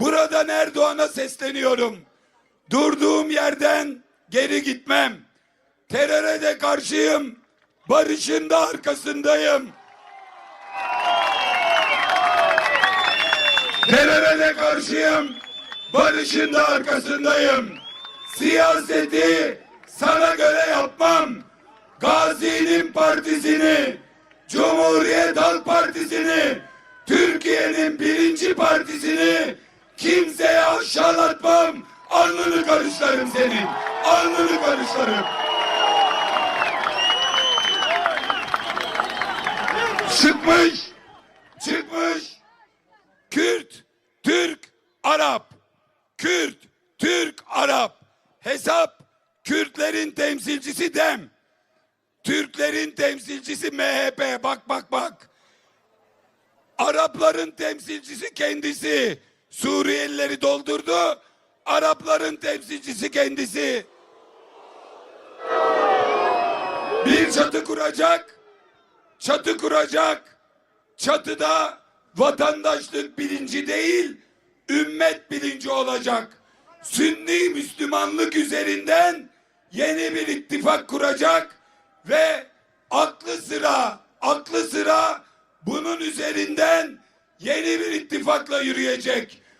Buradan Erdoğan'a sesleniyorum. Durduğum yerden geri gitmem. Teröre de karşıyım. Barışın da arkasındayım. Teröre de karşıyım. Barışın da arkasındayım. Siyaseti sana göre yapmam. Gazi'nin partisini, Cumhuriyet Halk Partisi'ni, Türkiye'nin birinci partisini kimseye aşağılatmam. Alnını karışlarım senin. Alnını karışlarım. Çıkmış. Çıkmış. Kürt, Türk, Arap. Kürt, Türk, Arap. Hesap Kürtlerin temsilcisi DEM. Türklerin temsilcisi MHP. Bak bak bak. Arapların temsilcisi kendisi. Suriyelileri doldurdu. Arapların temsilcisi kendisi. Bir çatı kuracak. Çatı kuracak. Çatıda vatandaşlık bilinci değil, ümmet bilinci olacak. Sünni Müslümanlık üzerinden yeni bir ittifak kuracak ve aklı sıra, aklı sıra bunun üzerinden yeni bir ittifakla yürüyecek.